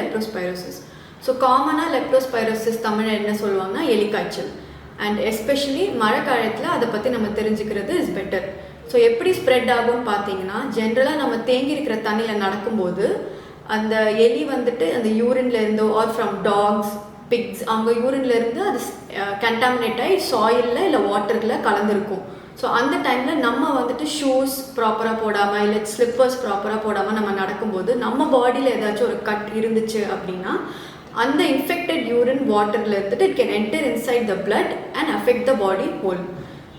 லெப்ரோஸ்பைரோசிஸ் so காமனாக லெப்ரோஸ்பைரோசிஸ் தமிழ் என்ன சொல்லுவாங்கன்னா எலிக்காய்ச்சல். அண்ட் எஸ்பெஷலி மழை காலத்தில் அதை பற்றி நம்ம தெரிஞ்சுக்கிறது இஸ் பெட்டர் ஸோ எப்படி ஸ்ப்ரெட் ஆகும்னு பார்த்தீங்கன்னா ஜென்ரலாக நம்ம தேங்கி இருக்கிற தண்ணியில் நடக்கும்போது அந்த எலி வந்துட்டு அந்த யூரின்ல இருந்தோ ஆர் ஃப்ரம் டாக்ஸ் பிக்ஸ் அவங்க யூரின்ல இருந்து அது கண்டாமினேட் ஆகி சாயிலில் இல்லை வாட்டரில் கலந்துருக்கும். ஸோ அந்த டைமில் நம்ம வந்துட்டு ஷூஸ் ப்ராப்பராக போடாமல் இல்லை ஸ்லிப்பர்ஸ் ப்ராப்பராக போடாமல் நம்ம நடக்கும்போது நம்ம பாடியில் ஏதாச்சும் ஒரு கட் இருந்துச்சு அப்படின்னா அந்த இன்ஃபெக்டட் யூரின் வாட்டரில் இருந்துட்டு it can enter inside the blood and affect the body whole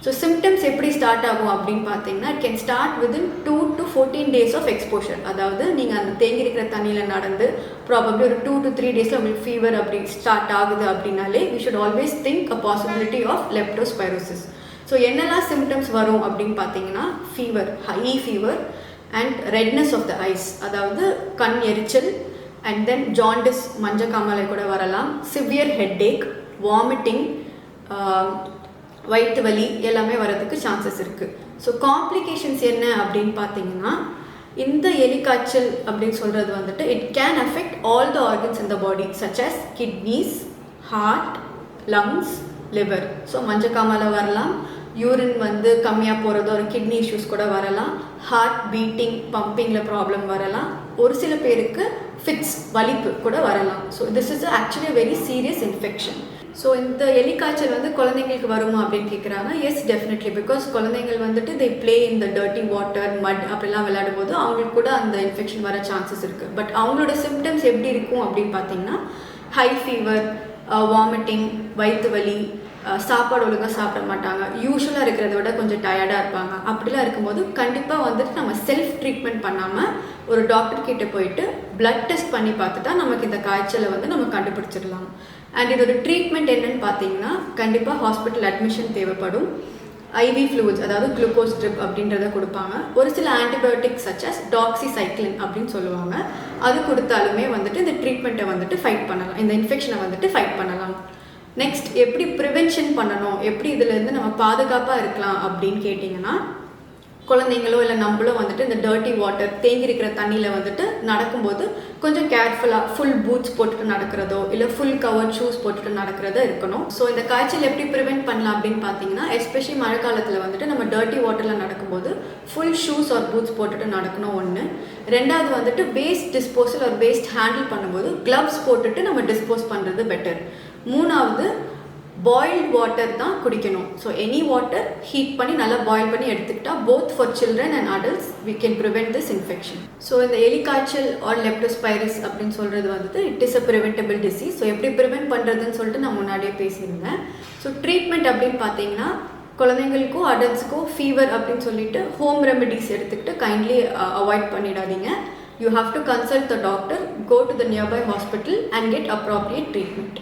so symptoms எப்படி ஸ்டார்ட் ஆகும் அப்படின்னு பார்த்தீங்கன்னா it can start within two to fourteen days of exposure அதாவது நீங்கள் அந்த தேங்கி இருக்கிற தண்ணியில் நடந்து ப்ராபப்ளி ஒரு டூ டு த்ரீ டேஸில் உங்களுக்கு ஃபீவர் அப்படி ஸ்டார்ட் ஆகுது அப்படின்னாலே we should always think a possibility of leptospirosis so என்னெல்லாம் சிம்டம்ஸ் வரும் அப்படின்னு பார்த்தீங்கன்னா fever high fever and redness of the eyes அதாவது கண் எரிச்சல் அண்ட் தென் ஜாண்டிஸ் மஞ்சக்காமலை கூட வரலாம். சிவியர் ஹெட்டேக் வாமிட்டிங் வயிற்று வலி எல்லாமே வரதுக்கு சான்சஸ் இருக்குது ஸோ காம்ப்ளிகேஷன்ஸ் என்ன அப்படின்னு பார்த்தீங்கன்னா இந்த எலிக்காய்ச்சல் அப்படின்னு சொல்கிறது வந்துட்டு it can affect all the organs in the body such as kidneys heart lungs liver so மஞ்சக்காமலை வரலாம். யூரின் வந்து கம்மியாக போகிறதோ ஒரு கிட்னி இஷ்யூஸ் கூட வரலாம். ஹார்ட் பீட்டிங் பம்பிங்கில் ப்ராப்ளம் வரலாம். ஒரு சில பேருக்கு ஃபிட்ஸ் வலிப்பு கூட வரலாம். So this is actually very serious infection so இந்த எலிக்காய்ச்சல் வந்து குழந்தைங்களுக்கு வருமா அப்படின்னு கேட்குறாங்க எஸ் டெஃபினெட்லி பிகாஸ் குழந்தைங்கள் வந்துட்டு தே ப்ளே இந்த டர்ட்டி வாட்டர் மட் அப்படிலாம் விளையாடும் போது அவங்களுக்கு கூட அந்த இன்ஃபெக்ஷன் வர சான்சஸ் இருக்குது பட் அவங்களோட சிம்டம்ஸ் எப்படி இருக்கும் அப்படின்னு பார்த்தீங்கன்னா ஹை ஃபீவர் வாமிட்டிங் வயிற்று வலி சாப்பாடு ஒழுங்காக சாப்பிட மாட்டாங்க. யூஸ்வலாக இருக்கிறத விட கொஞ்சம் டயர்டாக இருப்பாங்க. அப்படிலாம் இருக்கும்போது கண்டிப்பாக வந்துட்டு நம்ம செல்ஃப் ட்ரீட்மெண்ட் பண்ணாமல் ஒரு டாக்டர் கிட்டே போயிட்டு பிளட் டெஸ்ட் பண்ணி பார்த்துட்டா நமக்கு இந்த காய்ச்சலை வந்து நம்ம கண்டுபிடிச்சிடலாம். அண்ட் இதோட ட்ரீட்மெண்ட் என்னன்னு பார்த்தீங்கன்னா கண்டிப்பாக ஹாஸ்பிட்டல் அட்மிஷன் தேவைப்படும். ஐவி ஃப்ளூயிட்ஸ் அதாவது குளுக்கோஸ் ட்ரிப் அப்படின்றத கொடுப்பாங்க. ஒரு சில ஆன்டிபயோட்டிக் சச்சஸ் டாக்ஸிசைக்ளின் அப்படின்னு சொல்லுவாங்க. அது கொடுத்தாலுமே வந்துட்டு இந்த ட்ரீட்மெண்ட்டை வந்துட்டு ஃபைட் பண்ணலாம். இந்த இன்ஃபெக்ஷனை வந்துட்டு ஃபைட் பண்ணலாம். நெக்ஸ்ட் எப்படி ப்ரிவென்ஷன் பண்ணணும்? எப்படி இதுலேருந்து நம்ம பாதுகாப்பாக இருக்கலாம் அப்படின்னு கேட்டிங்கன்னா குழந்தைங்களோ இல்லை நம்மளோ வந்துட்டு இந்த டர்ட்டி வாட்டர் தேங்கி இருக்கிற தண்ணியில் வந்துட்டு நடக்கும்போது கொஞ்சம் கேர்ஃபுல்லாக ஃபுல் பூட்ஸ் போட்டுட்டு நடக்கிறதோ இல்லை ஃபுல் கவர் ஷூஸ் போட்டுட்டு நடக்கிறதோ இருக்கணும். ஸோ இந்த காய்ச்சல் எப்படி ப்ரிவெண்ட் பண்ணலாம் அப்படின்னு பார்த்தீங்கன்னா எஸ்பெஷலி மழை காலத்தில் வந்துட்டு நம்ம டர்ட்டி வாட்டரில் நடக்கும்போது ஃபுல் ஷூஸ் ஆர் பூட்ஸ் போட்டுட்டு நடக்கணும் ஒன்று ரெண்டாவது வந்துட்டு waste disposal or waste handle பண்ணும்போது க்ளவ்ஸ் போட்டுட்டு நம்ம டிஸ்போஸ் பண்ணுறது பெட்டர் மூணாவது பாயில்ட் வாட்டர் தான் குடிக்கணும். ஸோ எனி வாட்டர் ஹீட் பண்ணி நல்லா பாயில் பண்ணி எடுத்துக்கிட்டா both for children and adults we can prevent this infection so இந்த எலிகாய்ச்சல் ஆர் லெப்டோஸ்பைரஸ் அப்படின்னு சொல்கிறது வந்துட்டு it is a preventable disease so எப்படி ப்ரிவெண்ட் பண்ணுறதுன்னு சொல்லிட்டு நான் முன்னாடியே பேசியிருந்தேன். ஸோ ட்ரீட்மெண்ட் அப்படின்னு பார்த்தீங்கன்னா குழந்தைங்களுக்கும் அடல்ட்ஸுக்கும் ஃபீவர் அப்படின்னு சொல்லிட்டு ஹோம் ரெமெடிஸ் எடுத்துக்கிட்டு கைண்ட்லி அவாய்ட் uh, பண்ணிடாதீங்க. You have to consult the doctor go to the nearby hospital and get appropriate treatment